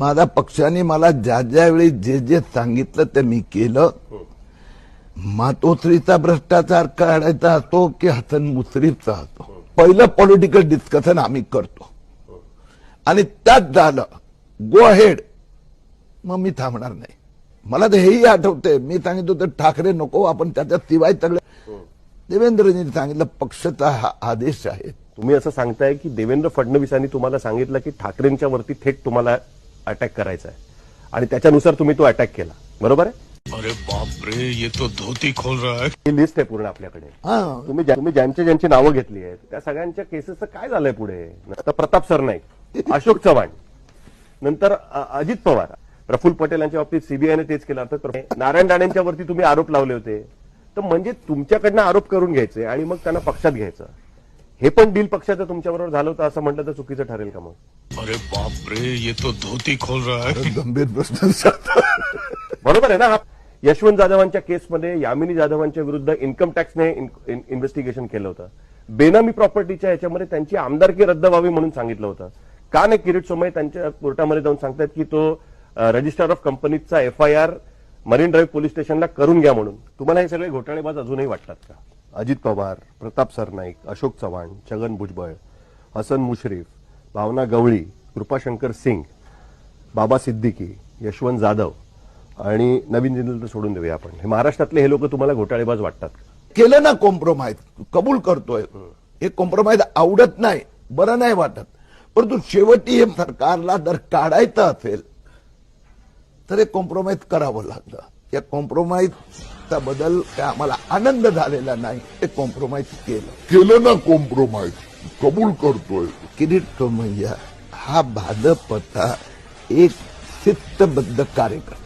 माझ्या पक्षाने मला ज्या ज्या वेळी जे जे सांगितलं ते मी केलं. मातोश्रीचा भ्रष्टाचार काढायचा असतो की हसन मुश्रीफचा असतो? पहिलं पॉलिटिकल डिस्कशन आम्ही करतो. आणि त्यात झालं गो हेड मग मी थांबणार नाही. मला तर हेही आठवते मी सांगितलं होतं ठाकरे नको आपण त्याच्या शिवाय सगळं देवेंद्रजींनी सांगितलं पक्षाचा हा आदेश आहे. तुम्ही असं सांगताय की देवेंद्र फडणवीसांनी तुम्हाला सांगितलं की ठाकरेंच्या वरती थेट तुम्हाला अटॅक करायचा आहे आणि त्याच्यानुसार तुम्ही तो अटॅक केला. बरोबर आहे? अरे बाप रे ये तो धोती खोल रहा है. ही लिस्ट आहे पूर्ण आपल्याकडे. हा. तुम्ही ज्या- तुम्ही ज्यांची ज्यांची नावं घेतली आहेत त्या सगळ्यांच्या केसेसचं काय झालंय पुढे? आता प्रताप सरनाईक अशोक चव्हाण. नंतर अ- अजित पवार. प्रफुल्ल पटेल यांच्या बाबतीत सीबीआयने तेच केलं. अर्थात नारायण राणेंच्या वरती तुम्ही आरोप लावले होते. तर म्हणजे तुमच्याकडनं आरोप करून घ्यायचे आणि मग त्यांना पक्षात घ्यायचं. हे पण डील पक्षाचं तुमच्याबरोबर झालं होतं असं म्हटलं तर चुकीचं ठरेल का मग? अरे बाप रे ये तो धोती खोल रहा है। गंभीर प्रश्न. बरोबर आहे ना हा यशवंत जाधवांच्या केसमध्ये यामिनी जाधवांच्या विरुद्ध इन्कम टॅक्सने इन्व्हेस्टिगेशन केलं होतं. बेनामी प्रॉपर्टीच्या याच्यामध्ये त्यांची आमदारकी रद्द व्हावी म्हणून सांगितलं होतं. का नाही किरीट सोमय त्यांच्या कोर्टामध्ये जाऊन सांगतात की तो रजिस्टर ऑफ कंपनीचा F I R Marine Drive police स्टेशनला करून घ्या म्हणून. तुम्हाला हे सगळे घोटाळेबाज अजूनही वाटतात का? अजित पवार प्रताप सरनाईक अशोक चव्हाण छगन भुजबळ हसन मुश्रीफ भावना गवळी कृपाशंकर सिंग बाबा सिद्दीकी यशवंत जाधव आणि नवीन जिंदल तर सोडून देऊया आपण. हे महाराष्ट्रातले हे लोक तुम्हाला घोटाळेबाज वाटतात? केलं ना कॉम्प्रोमाइज कबूल करतोय. हे कॉम्प्रोमाइज आवडत नाही बरं नाही वाटत. परंतु शेवटी हे सरकारला जर काढायचं असेल तर हे कॉम्प्रोमाइज करावं लागतं या कॉम्प्रोमाइजचा बदल काय आम्हाला आनंद झालेला नाही ते कॉम्प्रोमाइज केलं. केलं ना कॉम्प्रोमाइज कबूल करतोय. किरीट सोमय्या हा भाजपचा एक शिस्तबद्ध कार्यक्रम